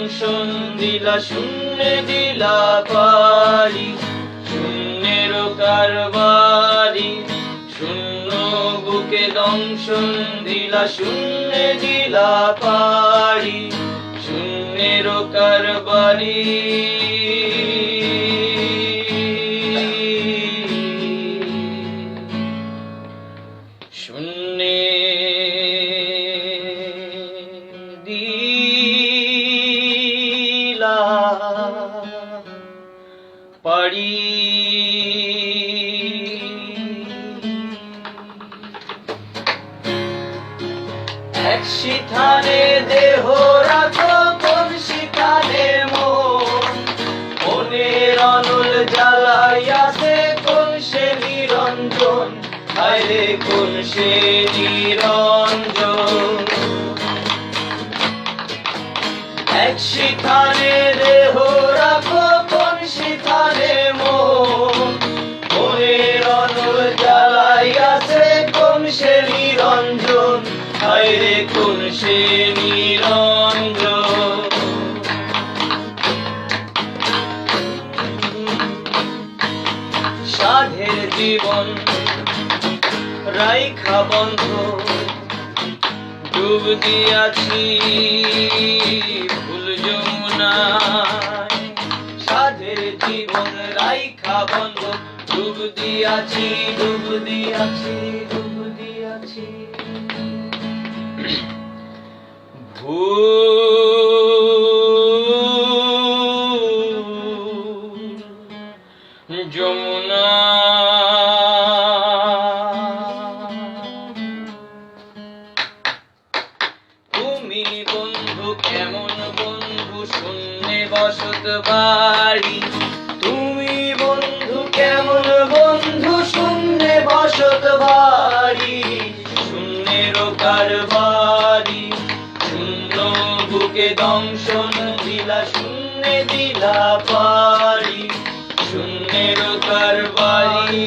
দংশন দিলা শূন্য দিলা পারি, শূন্যের কারবারি, শূন্য বুকে দংশন দিলা শূন্য দিলা পারি, শূন্যের কারবারি। পারি এক শিথানে দেহ রাখো, কোন শিথানে মন? মনের অনুল জ্বালাইয়াছে কোন সে নিরঞ্জন? হায়রে কোন সে এক শিখানে দেহ রাখো, কোন শিখানে মন? মনের অনুর জ্বালাইয়াছে কোন সে নিরঞ্জন? হায়রে, কোন সে নিরঞ্জন? সাধের জীবন রাইখা বন্ধ। ডুব দিয়াছি ফুল যমুনায়। সাধের জীবন রাইখা বন্ধ, ডুব দিয়াছি ডুব দিয়াছি ডুব দিয়াছি। ভুল যমুনা তুমি বন্ধু, কেমন বন্ধু? শূন্যে বসত বাড়ি। তুমি বন্ধু, কেমন বন্ধু? শূন্যে বসত বাড়ি। শূন্যের কারবারি শূন্য বুকে দংশন দিলা, শূন্যে দিলা পারি শূন্যের কারবারি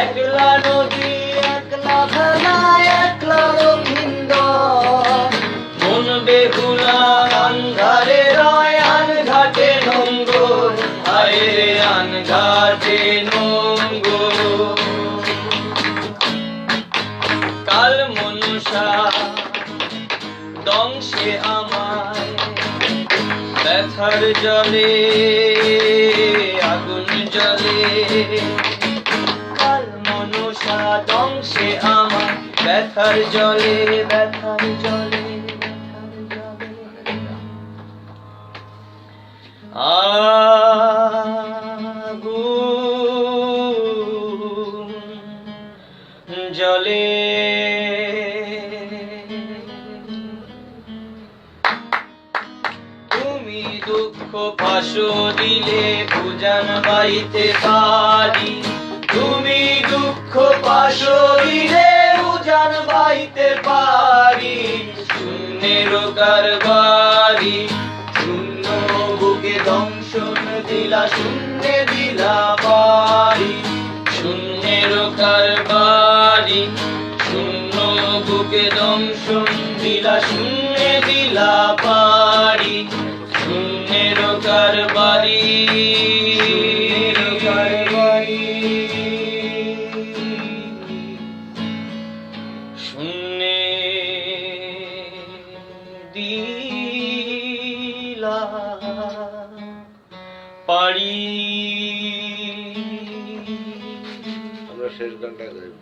একলা নদী, একলা ভেলা একলা লোকিন্দ মন বেগুলান ধারে রয় আন ঘাটে নঙ্গল হাইরে আন ঘাটে নঙ্গল কাল মনুষা দংশে আমায়। ব্যথার জলে, আগুন জলে মনুষা দংশে ব্যথার জলে ব্যথার জলে জলে। তুমি দুঃখ পাশ দিলে পূজন বাইতে পারি তুমি পাশ দিলে বাইতে পারি শূন্যের কারবারি, শূন্য বুকে দংশন দিলা, শূন্য দিলা পারি। শূন্যের কারবারি, শূন্য বুকে দংশন দিলা, শূন্য দিলা পারি। শূন্যের কারবারি। দিলা। পারি। আমরা শেষ গানটা গাইব